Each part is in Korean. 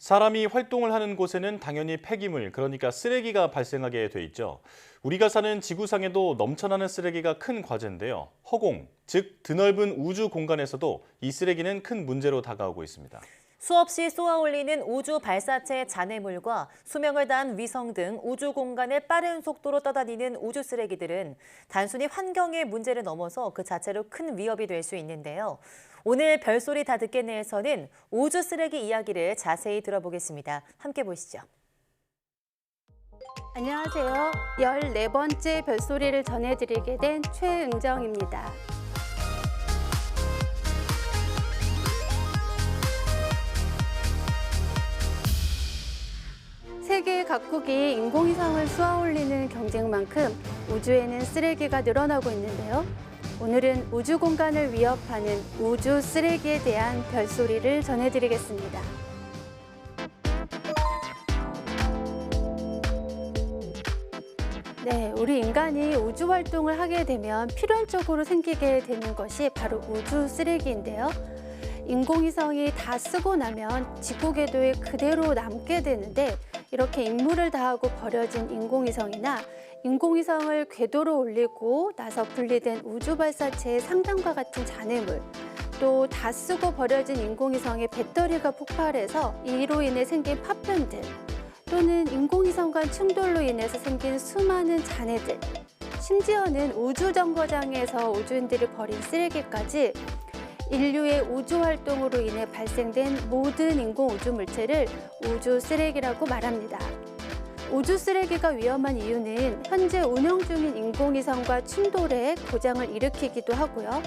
사람이 활동을 하는 곳에는 당연히 폐기물, 그러니까 쓰레기가 발생하게 돼 있죠. 우리가 사는 지구상에도 넘쳐나는 쓰레기가 큰 과제인데요. 허공, 즉 드넓은 우주 공간에서도 이 쓰레기는 큰 문제로 다가오고 있습니다. 수없이 쏘아올리는 우주 발사체 잔해물과 수명을 다한 위성 등 우주 공간에 빠른 속도로 떠다니는 우주 쓰레기들은 단순히 환경의 문제를 넘어서 그 자체로 큰 위협이 될 수 있는데요. 오늘 별소리 다 듣겠네에서는 우주 쓰레기 이야기를 자세히 들어보겠습니다. 함께 보시죠. 안녕하세요. 14번째 별소리를 전해드리게 된 최은정입니다. 세계 각국이 인공위성을 쏘아올리는 경쟁만큼 우주에는 쓰레기가 늘어나고 있는데요. 오늘은 우주 공간을 위협하는 우주 쓰레기에 대한 별소리를 전해드리겠습니다. 네, 우리 인간이 우주 활동을 하게 되면 필연적으로 생기게 되는 것이 바로 우주 쓰레기인데요. 인공위성이 다 쓰고 나면 지구 궤도에 그대로 남게 되는데 이렇게 임무를 다하고 버려진 인공위성이나 인공위성을 궤도로 올리고 나서 분리된 우주 발사체의 상단과 같은 잔해물 또 다 쓰고 버려진 인공위성의 배터리가 폭발해서 이로 인해 생긴 파편들 또는 인공위성 간 충돌로 인해서 생긴 수많은 잔해들, 심지어는 우주 정거장에서 우주인들이 버린 쓰레기까지 인류의 우주 활동으로 인해 발생된 모든 인공 우주 물체를 우주 쓰레기라고 말합니다. 우주 쓰레기가 위험한 이유는 현재 운영 중인 인공위성과 충돌해 고장을 일으키기도 하고요.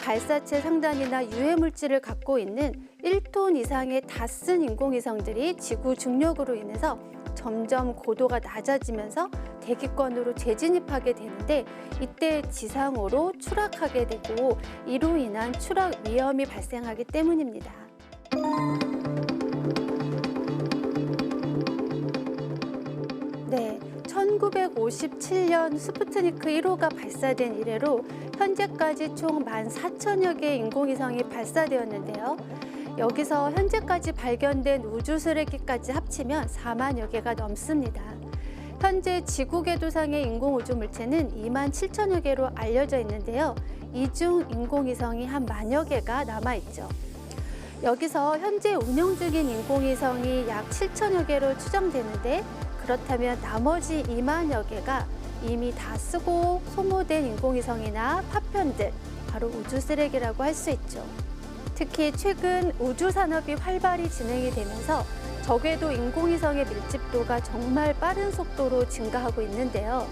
발사체 상단이나 유해 물질을 갖고 있는 1톤 이상의 다 쓴 인공위성들이 지구 중력으로 인해서 점점 고도가 낮아지면서 대기권으로 재진입하게 되는데 이때 지상으로 추락하게 되고 이로 인한 추락 위험이 발생하기 때문입니다. 네, 1957년 스푸트니크 1호가 발사된 이래로 현재까지 총 14,000여 개의 인공위성이 발사되었는데요. 여기서 현재까지 발견된 우주 쓰레기까지 합치면 4만여 개가 넘습니다. 현재 지구 궤도상의 인공 우주 물체는 2만 7천여 개로 알려져 있는데요. 이 중 인공위성이 한 만여 개가 남아 있죠. 여기서 현재 운영 중인 인공위성이 약 7천여 개로 추정되는데 그렇다면 나머지 2만여 개가 이미 다 쓰고 소모된 인공위성이나 파편들, 바로 우주 쓰레기라고 할 수 있죠. 특히 최근 우주 산업이 활발히 진행이 되면서 적외도 인공위성의 밀집도가 정말 빠른 속도로 증가하고 있는데요.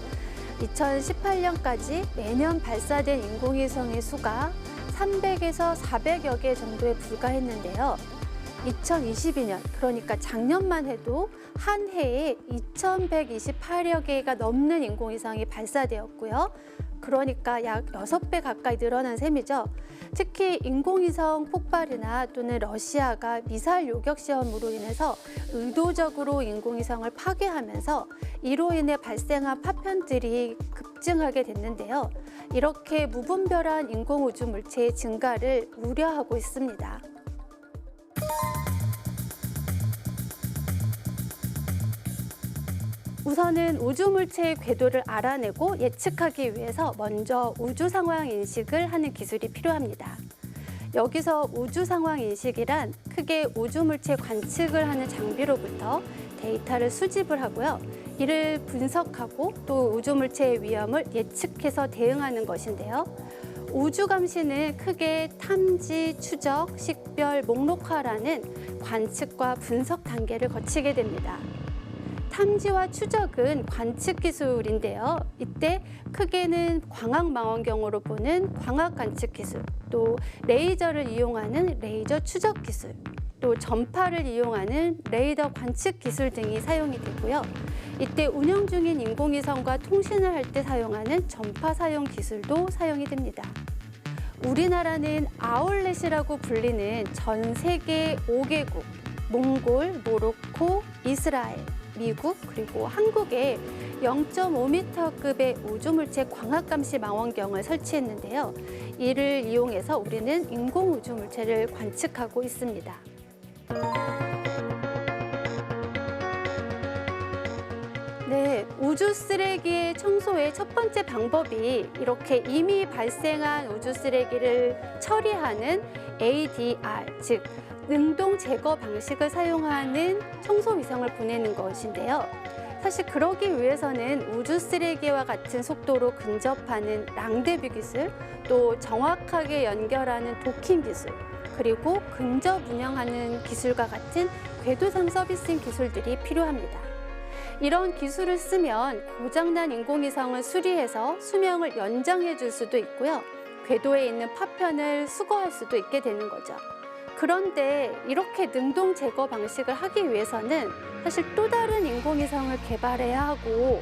2018년까지 매년 발사된 인공위성의 수가 300에서 400여 개 정도에 불과했는데요. 2022년, 그러니까 작년만 해도 한 해에 2,128여 개가 넘는 인공위성이 발사되었고요. 그러니까 약 6배 가까이 늘어난 셈이죠. 특히 인공위성 폭발이나 또는 러시아가 미사일 요격 시험으로 인해서 의도적으로 인공위성을 파괴하면서 이로 인해 발생한 파편들이 급증하게 됐는데요. 이렇게 무분별한 인공우주 물체의 증가를 우려하고 있습니다. 우선은 우주 물체의 궤도를 알아내고 예측하기 위해서 먼저 우주 상황 인식을 하는 기술이 필요합니다. 여기서 우주 상황 인식이란 크게 우주 물체 관측을 하는 장비로부터 데이터를 수집을 하고요. 이를 분석하고 또 우주 물체의 위험을 예측해서 대응하는 것인데요. 우주 감시는 크게 탐지, 추적, 식별, 목록화라는 관측과 분석 단계를 거치게 됩니다. 탐지와 추적은 관측 기술인데요. 이때 크게는 광학 망원경으로 보는 광학 관측 기술, 또 레이저를 이용하는 레이저 추적 기술, 또 전파를 이용하는 레이더 관측 기술 등이 사용이 되고요. 이때 운영 중인 인공위성과 통신을 할 때 사용하는 전파 사용 기술도 사용이 됩니다. 우리나라는 아울렛이라고 불리는 전 세계 5개국, 몽골, 모로코, 이스라엘, 미국 그리고 한국에 0.5m급의 우주물체 광학감시 망원경을 설치했는데요. 이를 이용해서 우리는 인공우주 물체를 관측하고 있습니다. 네, 우주 쓰레기의 청소의 첫 번째 방법이 이렇게 이미 발생한 우주 쓰레기를 처리하는 ADR, 즉 능동 제거 방식을 사용하는 청소 위성을 보내는 것인데요. 사실 그러기 위해서는 우주 쓰레기와 같은 속도로 근접하는 랑데뷰 기술, 또 정확하게 연결하는 도킹 기술, 그리고 근접 운영하는 기술과 같은 궤도상 서비스ing 기술들이 필요합니다. 이런 기술을 쓰면 고장난 인공위성을 수리해서 수명을 연장해 줄 수도 있고요. 궤도에 있는 파편을 수거할 수도 있게 되는 거죠. 그런데 이렇게 능동 제거 방식을 하기 위해서는 사실 또 다른 인공위성을 개발해야 하고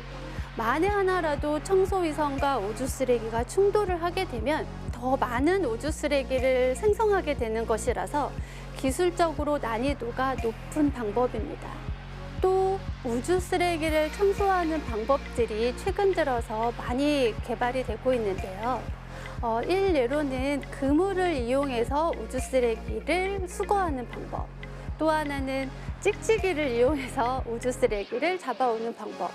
만에 하나라도 청소위성과 우주 쓰레기가 충돌을 하게 되면 더 많은 우주 쓰레기를 생성하게 되는 것이라서 기술적으로 난이도가 높은 방법입니다. 또 우주 쓰레기를 청소하는 방법들이 최근 들어서 많이 개발이 되고 있는데요. 어, 일례로는 그물을 이용해서 우주 쓰레기를 수거하는 방법. 또 하나는 찍찍이를 이용해서 우주 쓰레기를 잡아오는 방법.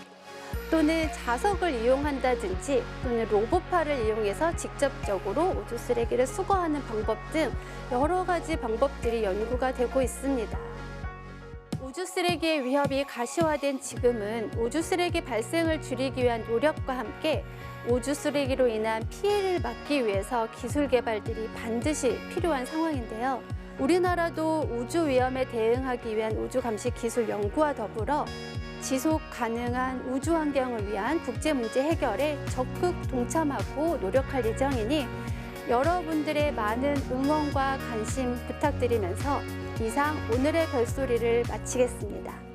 또는 자석을 이용한다든지 또는 로봇팔을 이용해서 직접적으로 우주 쓰레기를 수거하는 방법 등 여러 가지 방법들이 연구가 되고 있습니다. 우주 쓰레기의 위협이 가시화된 지금은 우주 쓰레기 발생을 줄이기 위한 노력과 함께 우주 쓰레기로 인한 피해를 막기 위해서 기술 개발들이 반드시 필요한 상황인데요. 우리나라도 우주 위험에 대응하기 위한 우주 감시 기술 연구와 더불어 지속 가능한 우주 환경을 위한 국제 문제 해결에 적극 동참하고 노력할 예정이니 여러분들의 많은 응원과 관심 부탁드리면서 이상 오늘의 별소리를 마치겠습니다.